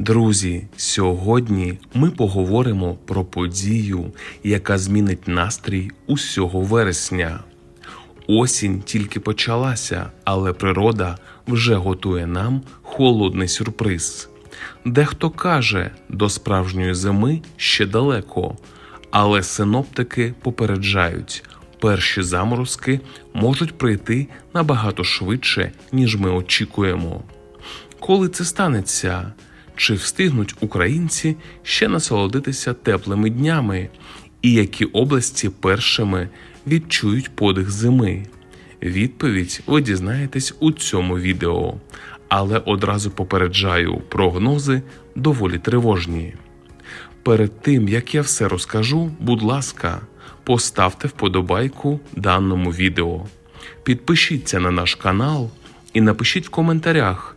Друзі, сьогодні ми поговоримо про подію, яка змінить настрій усього вересня. Осінь тільки почалася, але природа вже готує нам холодний сюрприз. Дехто каже, до справжньої зими ще далеко, але синоптики попереджають, перші заморозки можуть прийти набагато швидше, ніж ми очікуємо. Коли це станеться? Чи встигнуть українці ще насолодитися теплими днями, і які області першими відчують подих зими? Відповідь ви дізнаєтесь у цьому відео, але одразу попереджаю, прогнози доволі тривожні. Перед тим як я все розкажу, будь ласка, поставте вподобайку даному відео, підпишіться на наш канал і напишіть в коментарях,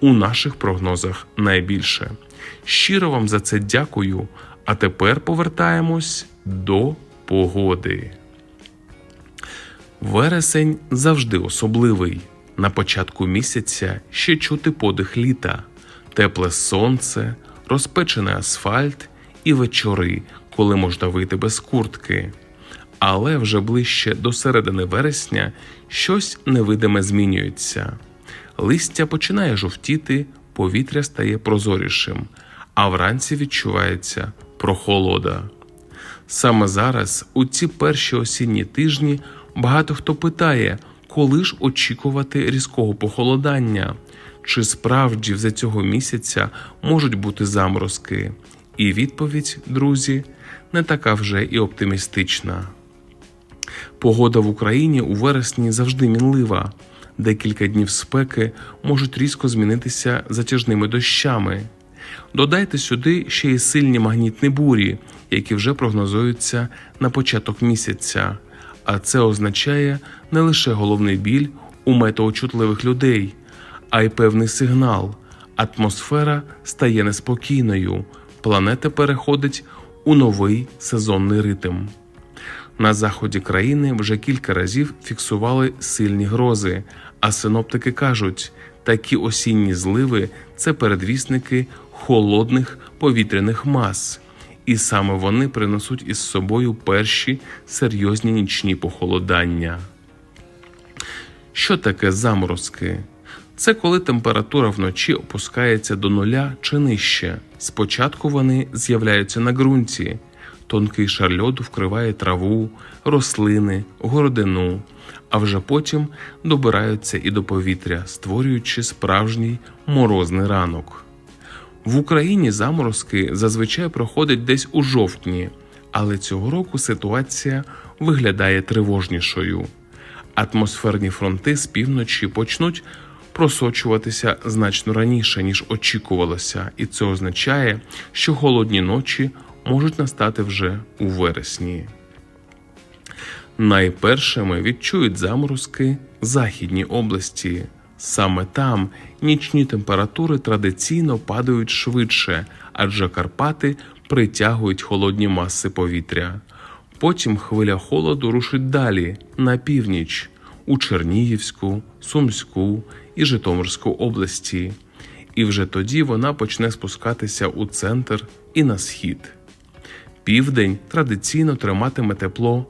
у наших прогнозах найбільше. Щиро вам за це дякую. А тепер повертаємось до погоди. Вересень завжди особливий. На початку місяця ще чути подих літа, тепле сонце, розпечений асфальт і вечори, коли можна вийти без куртки. Але вже ближче до середини вересня щось невидиме змінюється. Листя починає жовтіти, повітря стає прозорішим, а вранці відчувається прохолода. Саме зараз, у ці перші осінні тижні, багато хто питає, коли ж очікувати різкого похолодання, чи справді за цього місяця можуть бути заморозки. І відповідь, друзі, не така вже і оптимістична. Погода в Україні у вересні завжди мінлива. Декілька днів спеки можуть різко змінитися затяжними дощами. Додайте сюди ще й сильні магнітні бурі, які вже прогнозуються на початок місяця, а це означає не лише головний біль у метеочутливих людей, а й певний сигнал. Атмосфера стає неспокійною, планета переходить у новий сезонний ритм. На заході країни вже кілька разів фіксували сильні грози, а синоптики кажуть, такі осінні зливи це передвісники холодних повітряних мас, і саме вони принесуть із собою перші серйозні нічні похолодання. Що таке заморозки? Це коли температура вночі опускається до нуля чи нижче. Спочатку вони з'являються на ґрунті. Тонкий шар льоду вкриває траву, рослини, городину, а вже потім добираються і до повітря, створюючи справжній морозний ранок. В Україні заморозки зазвичай проходять десь у жовтні, але цього року ситуація виглядає тривожнішою. Атмосферні фронти з півночі почнуть просочуватися значно раніше, ніж очікувалося, і це означає, що холодні ночі можуть настати вже у вересні. Найпершими відчують заморозки західні області. Саме там нічні температури традиційно падають швидше, адже Карпати притягують холодні маси повітря. Потім хвиля холоду рушить далі на північ у Чернігівську, Сумську і Житомирську області, і вже тоді вона почне спускатися у центр і на схід. Південь традиційно триматиме тепло